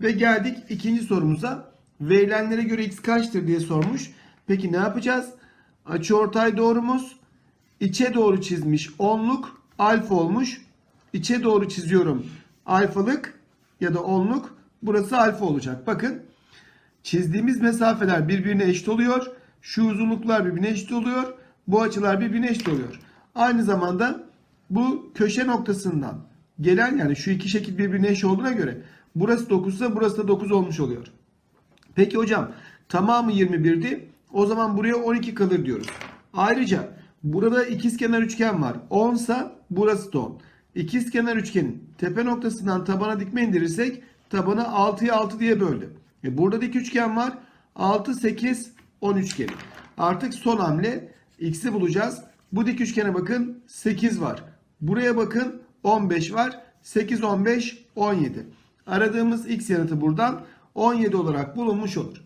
Ve geldik ikinci sorumuza. Verilenlere göre x kaçtır diye sormuş. Peki ne yapacağız? Açıortay doğrumuz içe doğru çizmiş. Onluk alfa olmuş. İçe doğru çiziyorum. Alfalık ya da onluk. Burası alfa olacak. Bakın çizdiğimiz mesafeler birbirine eşit oluyor. Şu uzunluklar birbirine eşit oluyor. Bu açılar birbirine eşit oluyor. Aynı zamanda bu köşe noktasından gelen yani şu iki şekil birbirine eşit olduğuna göre burası 9 ise burası da 9 olmuş oluyor. Peki hocam tamamı 21'di. O zaman buraya 12 kalır diyoruz. Ayrıca burada ikizkenar üçgen var. 10 ise burası da 10. İkizkenar üçgenin tepe noktasından tabana dikme indirirsek tabana 6'ya 6 diye böldü. E burada dik üçgen var. 6, 8, 10 üçgeni. Artık son hamle x'i bulacağız. Bu dik üçgene bakın 8 var. Buraya bakın 15 var. 8, 15, 17. Aradığımız x yanıtı buradan 17 olarak bulunmuş olur.